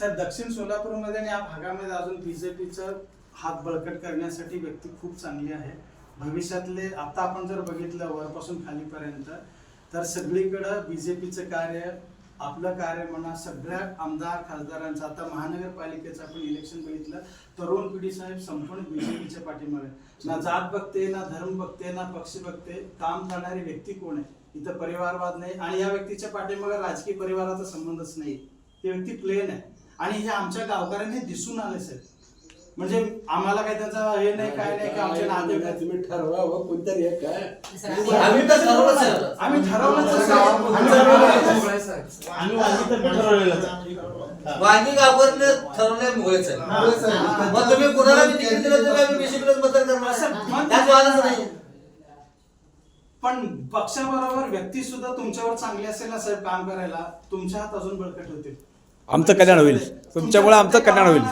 तर दक्षिण सोलापूरमध्ये आणि या भागामध्ये अजून बीजेपीचं हात बळकट करण्यासाठी व्यक्ती खूप चांगली आहे. भविष्यातले आता आपण जर बघितलं वरपासून खालीपर्यंत तर सगळीकडं बीजेपीचं कार्य आपलं कार्य म्हणा सगळ्या आमदार खासदारांचं आता महानगरपालिकेचं आपण इलेक्शन बघितलं तरुण पिढी साहेब संपूर्ण बीजेपीच्या पाठीमागे ना जात बघते ना धर्म बघते ना पक्ष बघते काम करणारी व्यक्ती कोण आहे? इथं परिवारवाद नाही. आणि या व्यक्तीच्या पाठीमागे राजकीय परिवाराचा संबंधच नाही. ती व्यक्ती प्लेन आहे. आणि हे आमच्या गावकऱ्यांनी दिसून आले साहेब म्हणजे आम्हाला काही त्याचं हे नाही काय नाही की आमचे नाते तुम्ही ठरवा व कोणतरी एक काय आम्ही तर ठरवलं साहेब. आम्ही ठरवलंच आहे, साहेब. आम्ही. आम्ही वांगी ठरवलंय मुगळेच आहे. हा. मग तुम्ही कुणाला तिकीट दिलं तर आम्ही बीजेपीलाच मतदान करणार. असं म्हण- त्यात वादच नाही. पण पक्षाबरोबर व्यक्ती सुद्धा तुमच्यावर चांगली असेल ना साहेब काम करायला? तुमच्या हात अजून बळकट होतील. आमचं कल्याण होईल. तुमच्यामुळे आमचं कल्याण होईल.